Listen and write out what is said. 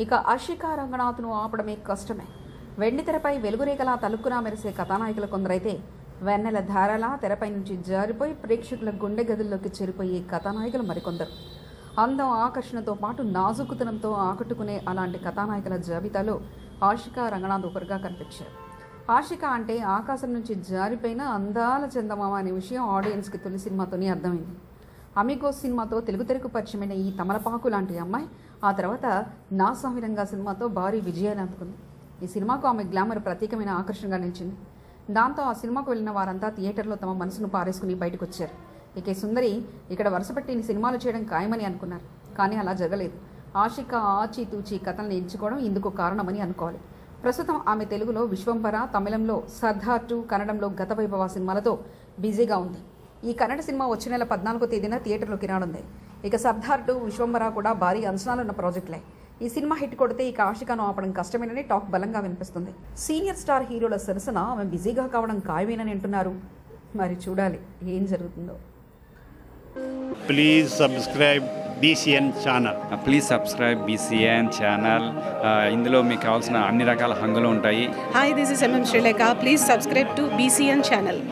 ఇక అషికా రంగనాథ్ను ఆపడమే కష్టమే. వెండితెరపై వెలుగురేగలా తలుక్కునా మెరిసే కథానాయకులు కొందరైతే వెన్నెల ధారలా తెరపై నుంచి జారిపోయి ప్రేక్షకుల గుండె గదుల్లోకి చేరిపోయే కథానాయకులు మరికొందరు. అందం ఆకర్షణతో పాటు నాజుకుతనంతో ఆకట్టుకునే అలాంటి కథానాయకుల జాబితాలో ఆషికా రంగనాథ్ ఒకరుగా కనిపించారు. ఆషిక అంటే ఆకాశం నుంచి జారిపోయిన అందాల చందమామ అనే విషయం ఆడియన్స్కి తొలి సినిమాతోనే అర్థమైంది. అమిగో సినిమాతో తెలుగు తెరకు పరిచయమైన ఈ తమలపాకు లాంటి అమ్మాయి ఆ తర్వాత నా సామిరంగా సినిమాతో భారీ విజయాన్ని అందుకుంది ఈ సినిమాకు ఆమె గ్లామర్ ప్రత్యేకమైన ఆకర్షణగా నిలిచింది. దాంతో ఆ సినిమాకు వెళ్ళిన వారంతా థియేటర్లో తమ మనసును పారేసుకుని బయటకు వచ్చారు ఇక సుందరి ఇక్కడ వరుసపెట్టి సినిమాలు చేయడం ఖాయమని అనుకున్నారు. కానీ అలా జరగలేదు. ఆషిక ఆచితూచి కథల్ని ఎంచుకోవడం ఇందుకు కారణమని అనుకోవాలి. ప్రస్తుతం ఆమె తెలుగులో విశ్వంపర తమిళంలో సర్దార్ టూ కన్నడంలో గత వైభవ సినిమాలతో బిజీగా ఉంది. ఈ కన్నడ సినిమా వచ్చే నెల పద్నాలుగో తేదీన థియేటర్లోకి రానుంది ఇక సర్దార్ టూ విశ్వంబర కూడా భారీ అంచనాలున్న ప్రాజెక్టులే. ఈ సినిమా హిట్ కొడితే ఇక ఆశికాను ఆపడం కష్టమేనని టాక్ బలంగా వినిపిస్తుంది. సీనియర్ స్టార్ హీరోల సరసన ఆమె బిజీగా కావడం ఖాయమేనని అంటున్నారు. మరి చూడాలి ఏం జరుగుతుందో. Please subscribe BCN channel please subscribe BCN channel ఇందులో మీకు కావాల్సిన అన్ని రకాల హంగులు ఉంటాయి. This is MM Sri Lanka. Please subscribe to BCN channel.